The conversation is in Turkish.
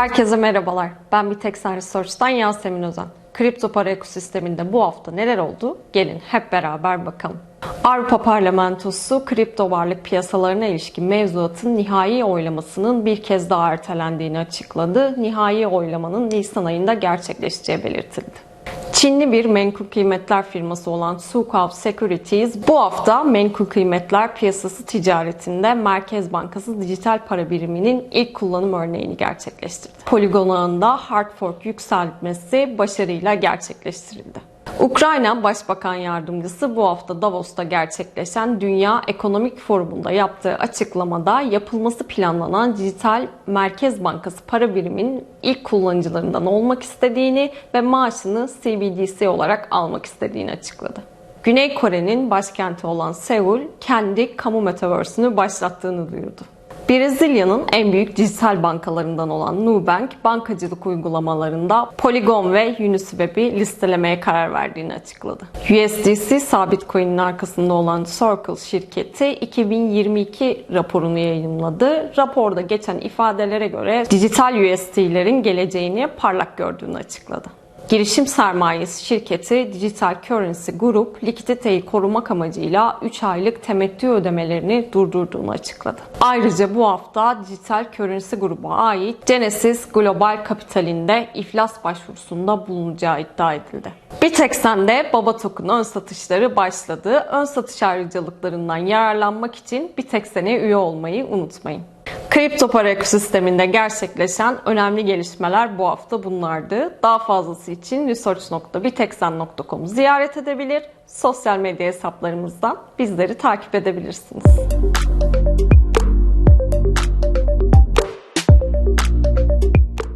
Herkese merhabalar. Ben Bitexen Research'tan Yasemin Özen. Kripto para ekosisteminde bu hafta neler oldu? Gelin hep beraber bakalım. Avrupa Parlamentosu kripto varlık piyasalarına ilişkin mevzuatın nihai oylamasının bir kez daha ertelendiğini açıkladı. Nihai oylamanın Nisan ayında gerçekleşeceği belirtildi. Çinli bir menkul kıymetler firması olan Sukov Securities bu hafta menkul kıymetler piyasası ticaretinde Merkez Bankası dijital para biriminin ilk kullanım örneğini gerçekleştirdi. Polygon ağında hard fork yükseltmesi başarıyla gerçekleştirildi. Ukrayna Başbakan Yardımcısı bu hafta Davos'ta gerçekleşen Dünya Ekonomik Forumu'nda yaptığı açıklamada yapılması planlanan dijital Merkez Bankası para biriminin ilk kullanıcılarından olmak istediğini ve maaşını CBDC olarak almak istediğini açıkladı. Güney Kore'nin başkenti olan Seul kendi kamu metaverse'ünü başlattığını duyurdu. Brezilya'nın en büyük dijital bankalarından olan Nubank, bankacılık uygulamalarında Polygon ve Uniswap'i listelemeye karar verdiğini açıkladı. USDC sabit coin'in arkasında olan Circle şirketi 2022 raporunu yayınladı. Raporda geçen ifadelere göre dijital USD'lerin geleceğini parlak gördüğünü açıkladı. Girişim sermayesi şirketi Digital Currency Group likiditeyi korumak amacıyla 3 aylık temettü ödemelerini durdurduğunu açıkladı. Ayrıca bu hafta Digital Currency Group'a ait Genesis Global Capital'inde iflas başvurusunda bulunacağı iddia edildi. Bitex'ten Baba Token ön satışları başladı. Ön satış ayrıcalıklarından yararlanmak için Bitex'e üye olmayı unutmayın. Kripto para ekosisteminde gerçekleşen önemli gelişmeler bu hafta bunlardı. Daha fazlası için research.bitexen.com'u ziyaret edebilir, sosyal medya hesaplarımızdan bizleri takip edebilirsiniz.